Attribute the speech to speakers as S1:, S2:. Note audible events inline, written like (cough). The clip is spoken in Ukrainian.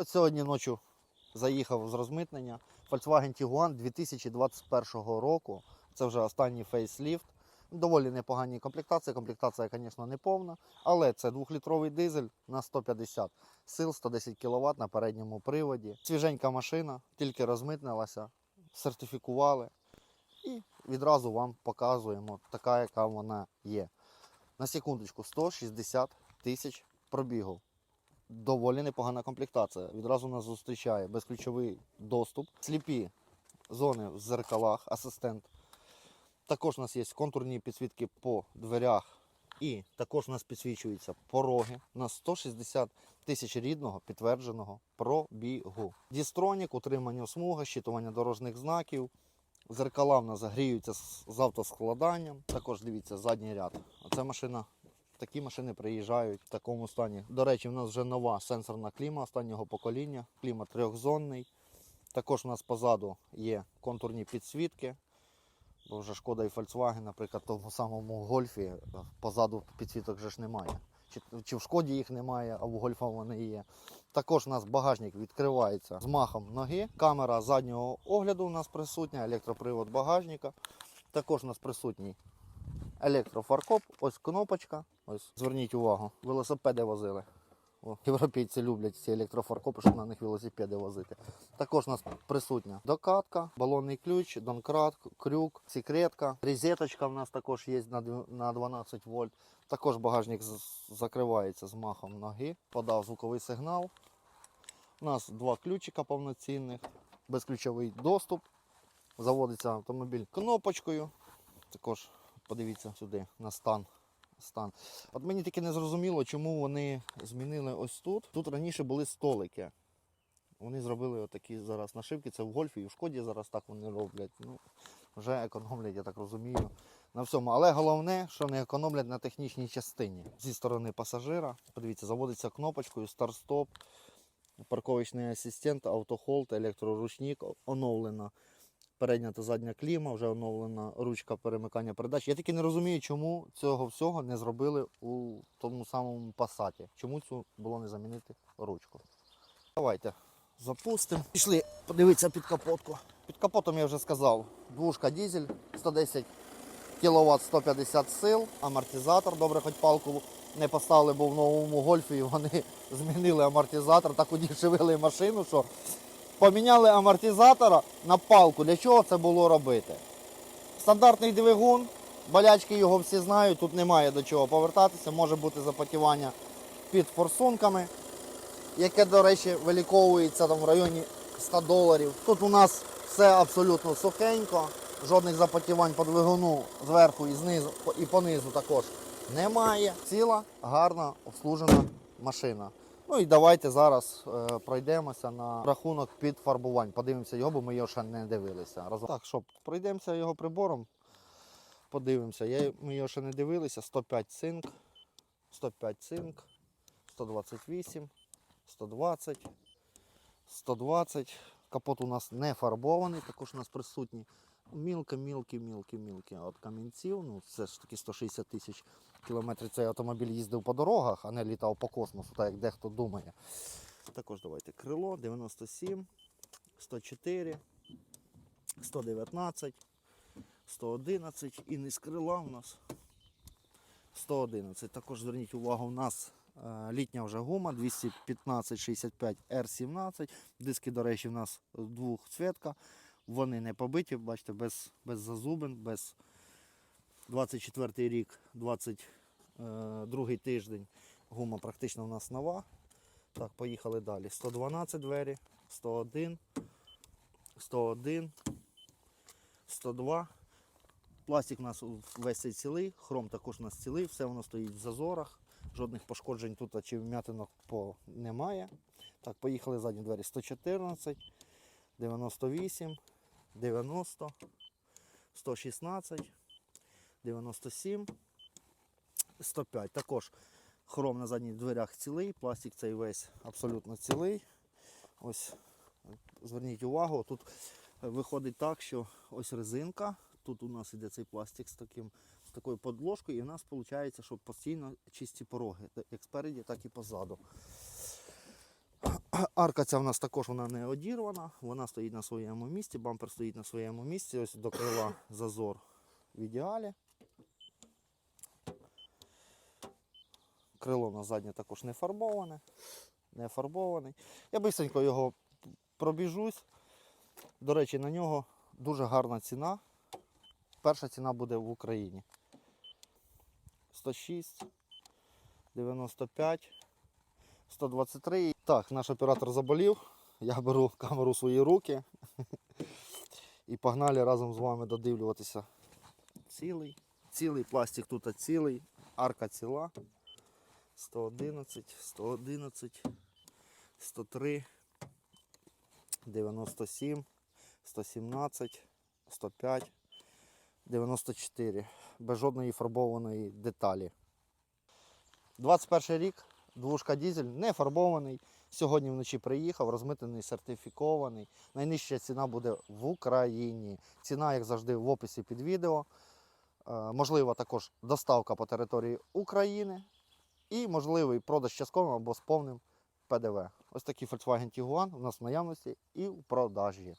S1: От сьогодні ночі заїхав з розмитнення Volkswagen Tiguan 2021 року. Це вже останній фейсліфт. Доволі непогані комплектації. Комплектація, звісно, не повна, але це двохлітровий дизель на 150 сил, 110 кВт на передньому приводі. Свіженька машина, тільки розмитнилася, сертифікували і відразу вам показуємо така, яка вона є. На секундочку, 160 тисяч пробігу. Доволі непогана комплектація. Відразу нас зустрічає безключовий доступ, сліпі зони в зеркалах, асистент. Також у нас є контурні підсвітки по дверях. І також у нас підсвічуються пороги на 160 тисяч рідного підтвердженого пробігу. Дістронік, утримання смуга, щитування дорожніх знаків. Зеркала в нас гріються з автоскладанням. Також дивіться задній ряд. Оце машина. Такі машини приїжджають в такому стані. До речі, в нас вже нова сенсорна кліма останнього покоління. Кліма трьохзонний. Також у нас позаду є контурні підсвітки. Бо вже шкода і Volkswagen, наприклад, в тому самому гольфі позаду підсвіток вже ж немає. Чи, чи в шкоді їх немає, а в гольфа вони є. Також у нас багажник відкривається з махом ноги. Камера заднього огляду у нас присутня, електропривод багажника. Також у нас присутній електрофаркоп. Ось кнопочка. Ось зверніть увагу, велосипеди возили. О, європейці люблять ці електрофаркопи, щоб на них велосипеди возити. Також у нас присутня докатка, балонний ключ, донкрат, крюк, секретка. Розеточка в нас також є на 12 вольт. Також багажник закривається з махом ноги. Подав звуковий сигнал. У нас два ключика повноцінних, безключовий доступ. Заводиться автомобіль кнопочкою. Також подивіться сюди на стан. стан. От мені таки не зрозуміло, чому вони змінили ось тут. Тут раніше були столики. Вони зробили отакі зараз нашивки. Це в гольфі і в шкоді зараз так вони роблять. Ну, вже економлять, я так розумію, на всьому. Але головне, що не економлять на технічній частині. Зі сторони пасажира. Подивіться, заводиться кнопочкою, старт-стоп, парковочний асистент, автохолд, електроручник оновлено. Передня та задня кліма, вже оновлена ручка перемикання передач. Я тільки не розумію, чому цього всього не зробили у тому самому пасаті. Чому цю було не замінити ручку. Давайте запустимо. Пішли подивитися під капотку. Під капотом я вже сказав. Двушка дізель, 110 кВт 150 сил, амортизатор. Добре, хоч палку не поставили, бо в новому гольфі вони (laughs) змінили амортизатор, так удішевили машину, що поміняли амортизатора на палку. Для чого це було робити? Стандартний двигун, болячки його всі знають, тут немає до чого повертатися, може бути запотівання під форсунками, яке, до речі, виліковується там в районі 100 доларів. Тут у нас все абсолютно сухенько, жодних запотівань по двигуну зверху і знизу, і понизу також немає. Ціла, гарна, обслужена машина. Ну і давайте зараз е, пройдемося на рахунок підфарбувань. Подивимося його, бо ми його ще не дивилися. Разом. Так, що, пройдемося його прибором. Подивимося. Я, ми його ще не дивилися. 105 цинк, 105 цинк, 128, 120, 120. Капот у нас не фарбований, також у нас присутні мілкі, мілкі, мілкі, мілкі от камінців. Ну, це ж таки 160 тисяч кілометрів цей автомобіль їздив по дорогах, а не літав по космосу, так як дехто думає. Також давайте крило 97, 104, 119, 111 і низ крила у нас 111. Також зверніть увагу, у нас е, літня вже гума 215-65 R17. Диски, до речі, у нас двохцвітка. Вони не побиті, бачите, без, без зазубин, без 24 рік, 22 тиждень. Гума практично у нас нова. Так, поїхали далі. 112 двері, 101, 101, 102. Пластик у нас весь цей цілий, хром також у нас цілий, все воно стоїть в зазорах. Жодних пошкоджень тут чи вм'ятинок по немає. Так, поїхали задні двері 114, 98, 90, 116, 97, 105. Також хром на задніх дверях цілий, пластик цей весь абсолютно цілий. Ось зверніть увагу, тут виходить так, що ось резинка. Тут у нас іде цей пластик з таким з такою подложкою, і в нас виходить, що постійно чисті пороги, як спереді, так і позаду. Арка ця в нас також вона не одірвана, вона стоїть на своєму місці, бампер стоїть на своєму місці. Ось до крила зазор в ідеалі. Крило на заднє також не фарбоване, не фарбований. Я бисенько його пробіжусь. До речі, на нього дуже гарна ціна. Перша ціна буде в Україні. 106, 95, 123. Так, наш оператор заболів. Я беру камеру в свої руки. І погнали разом з вами додивлюватися. Цілий. Цілий пластик тут цілий. Арка ціла. 111, 111, 103, 97, 117, 105, 94. Без жодної фарбованої деталі. 21 рік, двушка дізель, не фарбований. Сьогодні вночі приїхав, розмитений, сертифікований. Найнижча ціна буде в Україні. Ціна, як завжди, в описі під відео. Е, Можлива також доставка по території України і можливий продаж частковим або з повним ПДВ. Ось такий Volkswagen Tiguan у нас в наявності і в продажі.